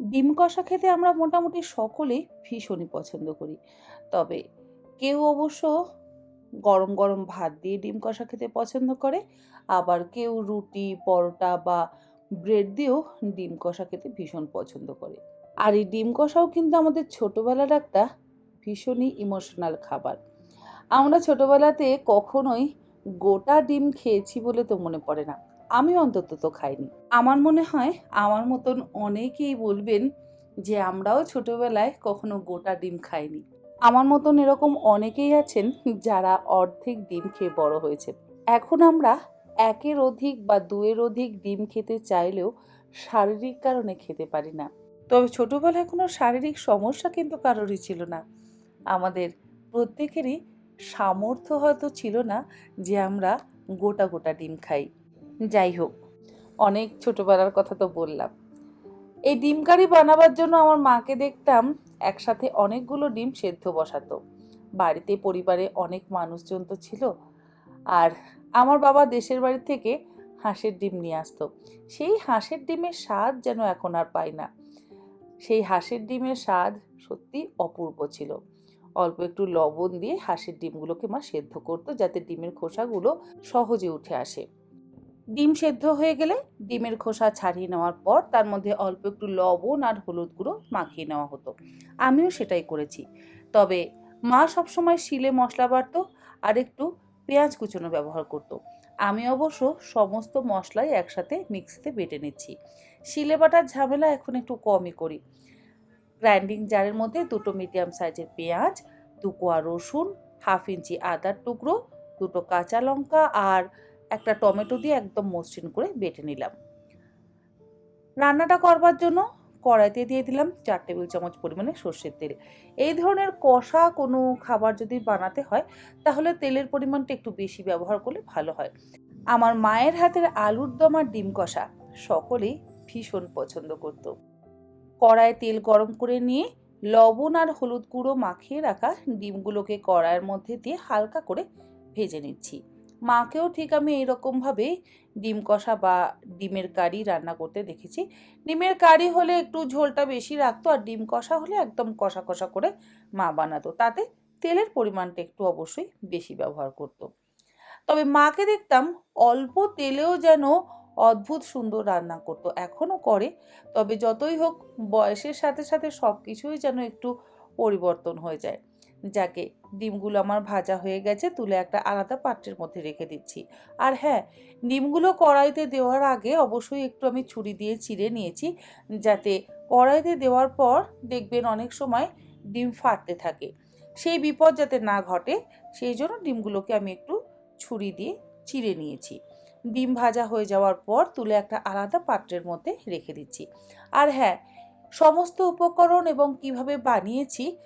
ডিম কষা খেতে আমরা মোটামুটি সকলেই ভীষণই পছন্দ করি। তবে কেউ অবশ্য গরম গরম ভাত দিয়ে ডিম কষা খেতে পছন্দ করে, আবার কেউ রুটি, পরোটা বা ব্রেড দিয়েও ডিম কষা খেতে ভীষণ পছন্দ করে। আর এই ডিম কষাও কিন্তু আমাদের ছোটোবেলার একটা ভীষণই ইমোশনাল খাবার। আমরা ছোটোবেলাতে কখনোই গোটা ডিম খেয়েছি বলে তো মনে পড়ে না। আমি অন্তত তো খাইনি। আমার মনে হয় আমার মতন অনেকেই বলবেন যে আমরাও ছোটবেলায় কখনো গোটা ডিম খাইনি। আমার মতন এরকম অনেকেই আছেন যারা অর্ধেক ডিম খেয়ে বড় হয়েছে এখন আমরা একের অধিক বা দুয়ের অধিক ডিম খেতে চাইলেও শারীরিক কারণে খেতে পারি না। তবে ছোটবেলায় কোনো শারীরিক সমস্যা কিন্তু কারোরই ছিল না। আমাদের প্রত্যেকেরই সামর্থ্য হয়তো ছিল না যে আমরা গোটা গোটা ডিম খাই। যাই হোক, অনেক ছোটোবেলার কথা তো বললাম। এই ডিম কারি বানাবার জন্য আমার মাকে দেখতাম একসাথে অনেকগুলো ডিম সেদ্ধ বসাতো। বাড়িতে, পরিবারে অনেক মানুষজন তো ছিল। আর আমার বাবা দেশের বাড়ি থেকে হাঁসের ডিম নিয়ে আসতো। সেই হাঁসের ডিমের স্বাদ যেন এখন আর পাই না। সেই হাঁসের ডিমের স্বাদ সত্যি অপূর্ব ছিল। অল্প একটু লবণ দিয়ে হাঁসের ডিমগুলোকে মা সেদ্ধ করতো যাতে ডিমের খোসাগুলো সহজে উঠে আসে। ডিম সেদ্ধ হয়ে গেলে ডিমের খোসা ছাড়িয়ে নেওয়ার পর তার মধ্যে অল্প একটু লবণ আর হলুদ গুঁড়ো মাখিয়ে নেওয়া হতো। আমিও সেটাই করেছি। তবে মা সবসময় শিলে মশলা বাটতো আর একটু পেঁয়াজ কুচোনো ব্যবহার করতো। আমি অবশ্য সমস্ত মশলাই একসাথে মিক্সিতে বেটে নিচ্ছি। শিলে বাটার ঝামেলা এখন একটু কমই করি। গ্রাইন্ডিং জারের মধ্যে দুটো মিডিয়াম সাইজের পেঁয়াজ, দু কোয়া রসুন, হাফ ইঞ্চি আদার টুকরো, দুটো কাঁচা লঙ্কা আর একটা টমেটো দিয়ে একদম মসৃণ করে বেটে নিলাম। রান্নাটা করবার জন্য কড়াইতে দিয়ে দিলাম চার টেবিল চামচ পরিমাণে সর্ষের তেল। এই ধরনের কষা কোনো খাবার যদি বানাতে হয়, তাহলে তেলের পরিমাণটা একটু বেশি ব্যবহার করলে ভালো হয়। আমার মায়ের হাতের আলুর দম আর ডিম কষা সকলেই ভীষণ পছন্দ করত। কড়ায় তেল গরম করে নিয়ে লবণ আর হলুদ গুঁড়ো মাখিয়ে রাখা ডিমগুলোকে কড়াইয়ের মধ্যে দিয়ে হালকা করে ভেজে নিচ্ছি। মাকেও ঠিক আমি এইরকমভাবে ডিম কষা বা ডিমের কারি রান্না করতে দেখেছি। ডিমের কারি হলে একটু ঝোলটা বেশি রাখতো আর ডিম কষা হলে একদম কষা কষা করে মা বানাতো। তাতে তেলের পরিমাণটা একটু অবশ্যই বেশি ব্যবহার করতো। তবে মাকে দেখতাম অল্প তেলেও যেন অদ্ভুত সুন্দর রান্না করতো। এখনও করে, তবে যতই হোক বয়সের সাথে সাথে সব কিছুই যেন একটু পরিবর্তন হয়ে যায়। যাকে ডিমগুলো আমার ভাজা হয়ে গেছে, তুলে একটা আলাদা পাত্রের মধ্যে রেখে দিচ্ছি। আর হ্যাঁ ডিমগুলো কড়াইতে দেওয়ার আগে অবশ্যই একটু আমি ছুরি দিয়ে চিড়ে নিয়েছি, যাতে কড়াইতে দেওয়ার পর দেখবেন অনেক সময় ডিম ফাটতে থাকে। সেই বিপদ যাতে না ঘটে, সেই জন্য ডিমগুলোকে আমি একটু ছুরি দিয়ে চিড়ে নিয়েছি। ডিম ভাজা হয়ে যাওয়ার পর তুলে একটা আলাদা পাত্রের মধ্যে রেখে দিচ্ছি। আর হ্যাঁ সমস্ত উপকরণ এবং কীভাবে বানিয়েছি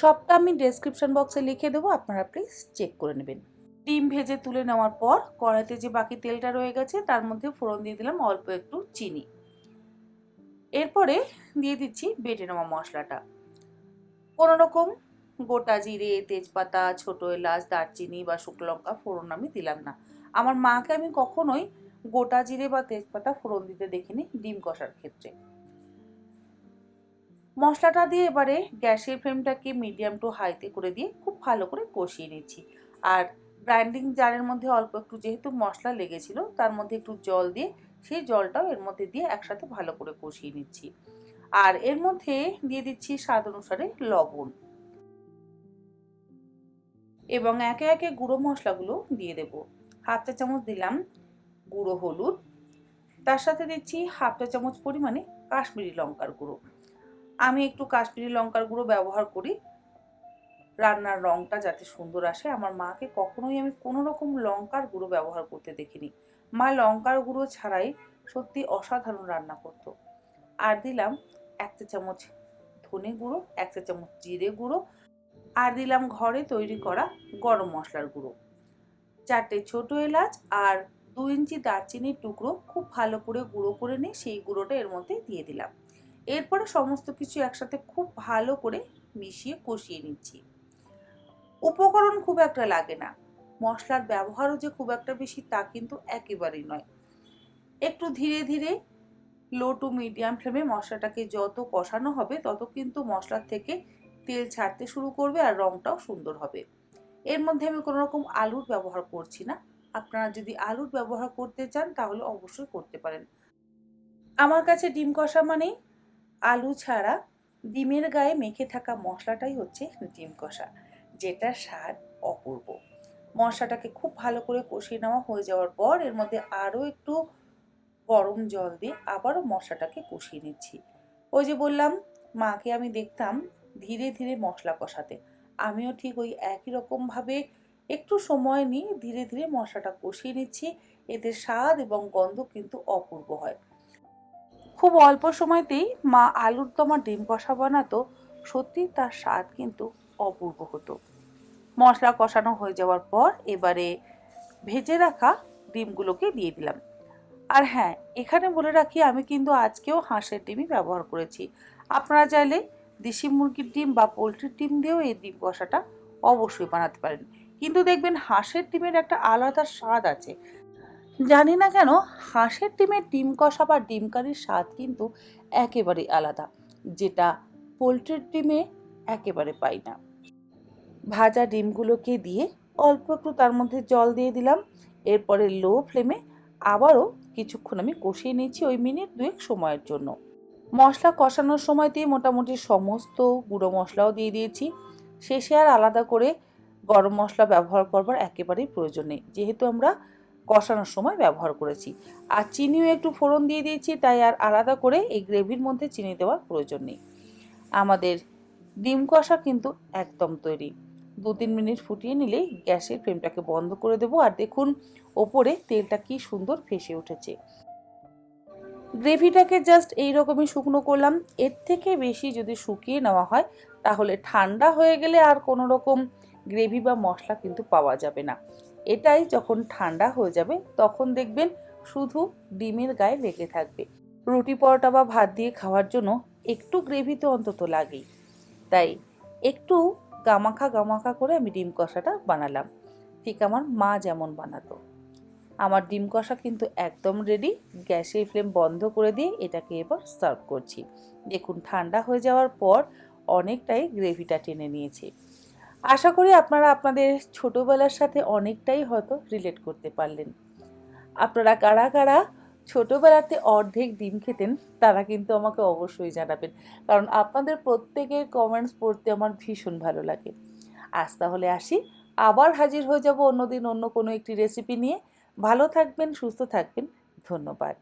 সবটা আমি ডেসক্রিপশন বক্সে লিখে দেবো, আপনারা প্লিজ চেক করে নেবেন। ডিম ভেজে তুলে নেওয়ার পর কড়াইতে যে বাকি তেলটা রয়ে গেছে, তার মধ্যে ফোড়ন দিয়ে দিলাম অল্প একটু চিনি। এরপরে দিয়ে দিচ্ছি বেটে নেওয়া মশলাটা। কোনো রকম গোটা জিরে, তেজপাতা, ছোটো এলাচ, দারচিনি বা শুকনো লঙ্কা ফোড়ন আমি দিলাম না। আমার মাকে আমি কখনোই গোটা জিরে বা তেজপাতা ফোড়ন দিতে দেখিনি ডিম কষার ক্ষেত্রে। মশলাটা দিয়ে এবারে গ্যাসের ফ্লেমটাকে মিডিয়াম টু হাইতে করে দিয়ে খুব ভালো করে কষিয়ে নিচ্ছি। আর গ্রাইন্ডিং জারের মধ্যে অল্প একটু যেহেতু মশলা লেগেছিল, তার মধ্যে একটু জল দিয়ে সেই জলটাও এর মধ্যে দিয়ে একসাথে ভালো করে কষিয়ে নিচ্ছি। আর এর মধ্যে দিয়ে দিচ্ছি স্বাদ অনুসারে লবণ। এবং একে একে গুঁড়ো মশলাগুলো দিয়ে দেব। হাফ চা চামচ দিলাম গুঁড়ো হলুদ। তার সাথে দিচ্ছি হাফ চা চামচ পরিমাণে কাশ্মীরি লঙ্কার গুঁড়ো। আমি একটু কাশ্মীরি লঙ্কার গুঁড়ো ব্যবহার করি। রান্নার রঙটা যাতে সুন্দর আসে। আমার মাকে কখনোই আমি কোনো রকম লঙ্কার গুঁড়ো ব্যবহার করতে দেখিনি। মা লঙ্কার গুঁড়ো ছাড়াই সত্যি অসাধারণ রান্না করতো। আর দিলাম এক চা চামচ ধনে গুঁড়ো, এক চা চামচ জিরে গুঁড়ো, আর দিলাম ঘরে তৈরি করা গরম মশলার গুঁড়ো। চারটে ছোট এলাচ আর দু ইঞ্চি দারচিনির টুকরো খুব ভালো করে গুঁড়ো করে নিয়ে সেই গুঁড়োটা এর মধ্যে দিয়ে দিলাম। এরপরে সমস্ত কিছু একসাথে খুব ভালো করে মিশিয়ে কষিয়ে নিচ্ছি। উপকরণ খুব একটা লাগে না। মশলার ব্যবহারও যে খুব একটা বেশি তা কিন্তু একেবারেই নয়। একটু ধীরে ধীরে লো টু মিডিয়াম ফ্লেমে মশলাটাকে যত কষানো হবে, তত কিন্তু মশলার থেকে তেল ছাড়তে শুরু করবে আর রঙটাও সুন্দর হবে। এর মধ্যে আমি কোনো রকম আলুর ব্যবহার করছি না। আপনারা যদি আলুর ব্যবহার করতে চান, তাহলে অবশ্যই করতে পারেন। আমার কাছে ডিম কষা মানেই আলু ছাড়া ডিমের গায়ে মেখে থাকা মশলাটাই হচ্ছে ডিম কষা, যেটা স্বাদ অপূর্ব। মশলাটাকে খুব ভালো করে কষিয়ে নেওয়া হয়ে যাওয়ার পর এর মধ্যে আরও একটু গরম জল দিয়ে আবারও মশলাটাকে কষিয়ে নিচ্ছি। ওই যে বললাম, মাকে আমি দেখতাম ধীরে ধীরে মশলা কষাতে। আমিও ঠিক ওই একই রকমভাবে একটু সময় নিয়ে ধীরে ধীরে মশলাটা কষিয়ে নিচ্ছি। এতে স্বাদ এবং গন্ধ কিন্তু অপূর্ব হয়। খুব অল্প সময়তেই মা আলুর দমা ডিম কষা বানাতো সত্যি তার স্বাদ কিন্তু অপূর্ব হতো। মশলা কষানো হয়ে যাওয়ার পর এবারে ভেজে রাখা ডিমগুলোকে দিয়ে দিলাম। আর হ্যাঁ এখানে বলে রাখি আমি কিন্তু আজকেও হাঁসের ডিমই ব্যবহার করেছি। আপনারা চাইলে দেশি মুরগির ডিম বা পোলট্রির ডিম দিয়েও এই ডিম কষাটা অবশ্যই বানাতে পারেন। কিন্তু দেখবেন হাঁসের ডিমের একটা আলাদা স্বাদ আছে। জানি না কেন, হাঁসের ডিমের ডিম কষা বা ডিম কারির স্বাদ কিন্তু একেবারেই আলাদা, যেটা পোলট্রির ডিমে একেবারে পাই না। ভাজা ডিমগুলোকে দিয়ে অল্প একটু তার মধ্যে জল দিয়ে দিলাম, এরপরে লো ফ্লেমে আবারও কিছুক্ষণ আমি কষিয়ে নিয়েছি ওই মিনিট দুয়েক সময়ের জন্য। মশলা কষানোর সময়তেই মোটামুটি সমস্ত গুঁড়ো মশলাও দিয়ে দিয়েছি, শেষে আর আলাদা করে গরম মশলা ব্যবহার করবার একেবারেই প্রয়োজন নেই, যেহেতু আমরা কষানোর সময় ব্যবহার করেছি। আর চিনিও একটু ফোড়ন দিয়ে দিয়েছি, তাই আর আলাদা করে এই গ্রেভির মধ্যে চিনি দেওয়ার প্রয়োজন নেই। আমাদের ডিম কষা কিন্তু একদম তৈরি। দু তিন মিনিট ফুটিয়ে নিলেই গ্যাসের ফ্লেমটাকে বন্ধ করে দেবো। আর দেখুন, ওপরে তেলটা কি সুন্দর ফেসে উঠেছে। গ্রেভিটাকে জাস্ট এই রকমই শুকনো করলাম। এর থেকে বেশি যদি শুকিয়ে নেওয়া হয়, তাহলে ঠান্ডা হয়ে গেলে আর কোনো রকম গ্রেভি বা মশলা কিন্তু পাওয়া যাবে না। এটাই যখন ঠান্ডা হয়ে যাবে, তখন দেখবেন শুধু ডিমের গায়ে লেগে থাকবে। রুটি পরোটা বা ভাত দিয়ে খাওয়ার জন্য একটু গ্রেভি তো অন্তত লাগেই। তাই একটু গামাখা গামাখা করে আমি ডিম কষাটা বানালাম। ঠিক আমার মা যেমন বানাতো। আমার ডিম কষা কিন্তু একদম রেডি গ্যাসের ফ্লেম বন্ধ করে দিয়ে এটাকে এবার সার্ভ করছি। দেখুন, ঠান্ডা হয়ে যাওয়ার পর অনেকটাই গ্রেভিটা টেনে নিয়েছে। আশা করি আপনারা আপনাদের ছোটোবেলার সাথে অনেকটাই হয়তো রিলেট করতে পারলেন। আপনারা কারা কারা ছোটোবেলাতে অর্ধেক ডিম খেতেন, তারা কিন্তু আমাকে অবশ্যই জানাবেন। কারণ আপনাদের প্রত্যেকের কমেন্টস পড়তে আমার ভীষণ ভালো লাগে। আজ তাহলে আসি, আবার হাজির হয়ে যাব অন্যদিন অন্য কোনো একটি রেসিপি নিয়ে। ভালো থাকবেন, সুস্থ থাকবেন, ধন্যবাদ।